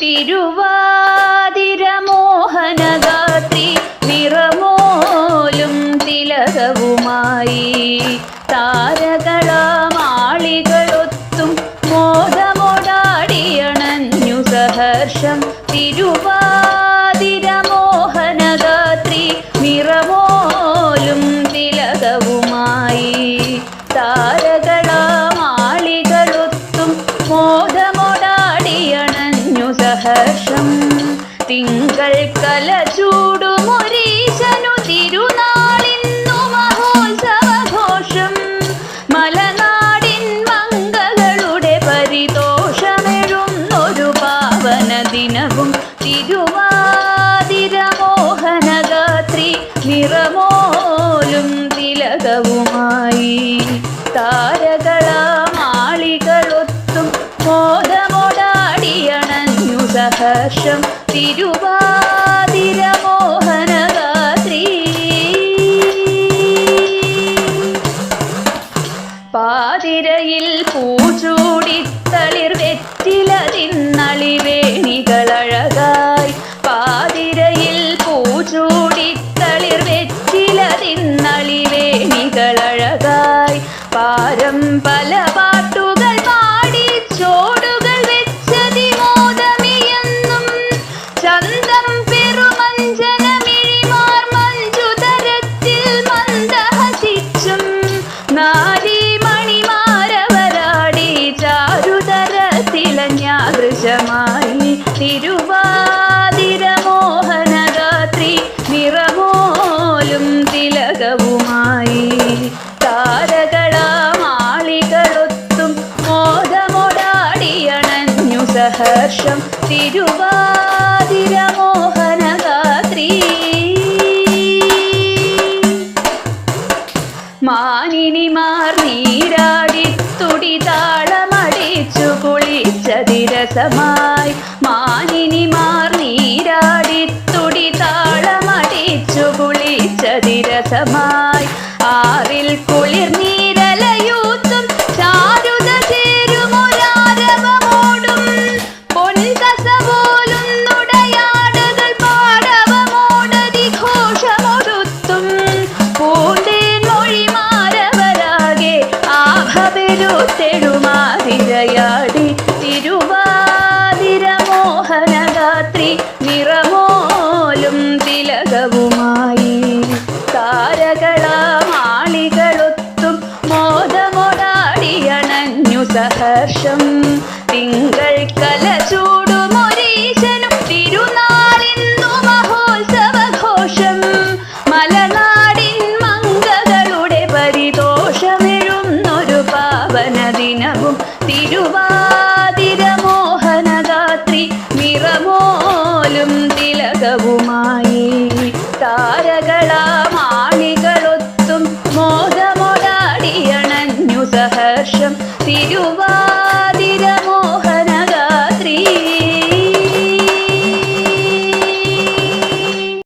തിരുവാതിരമോഹനഗാത്രി നിറമോലും തിലകവുമായി. താരകളാമാളികളൊത്തും മോദമോടാടിയണഞ്ഞു സഹർഷം. തിരുവാതിരമോഹനഗാത്രി നിറമോലും തിലകവുമായി. താരകളാമാളികളൊത്തും മോദമോടാടിയണഞ്ഞു സഹർഷം തിങ്കൾ കല ചൂടുമൊരീശനു തിരുനാളിന്നു മഹോത്സവഘോഷം. മലനാടിൻ മംഗളുടെ പരിതോഷമെഴുന്നൊരു പാവന ദിനവും. തിരുവാതിരമോഹനഗാത്രി നിറമോലും തിലകവുമായി. താരകളാമാളികളൊത്തും മോദമോടാടിയണഞ്ഞു തിരുവാതിരമോഹന ഗാത്രി പാതിരയിൽ പൂച്ചൂടിത്തളിർ വെറ്റില തിന്നളിവേണികളഴകായി പാതിരയിൽ പൂച്ചൂടിത്തളിർ വെറ്റില തിന്നളിവേണികളഴകായി പാരം പല സഹർഷം മാനിനി മാനിനിമാർ നീരാടി തുടി താളമടിച്ചു കുളിച്ച കുളിച്ചതിരസമായി മാനിനിമാർ നീരാടി തുടി താളമടിച്ചു കുളിച്ച കുളിച്ചതിരസമായി ആറിൽ കുളിർ നീരലയൂത്തും മൊഴിമാരവരാകെ ആഭബെരുത്തെഴുമാതിരയാടി തിരുവ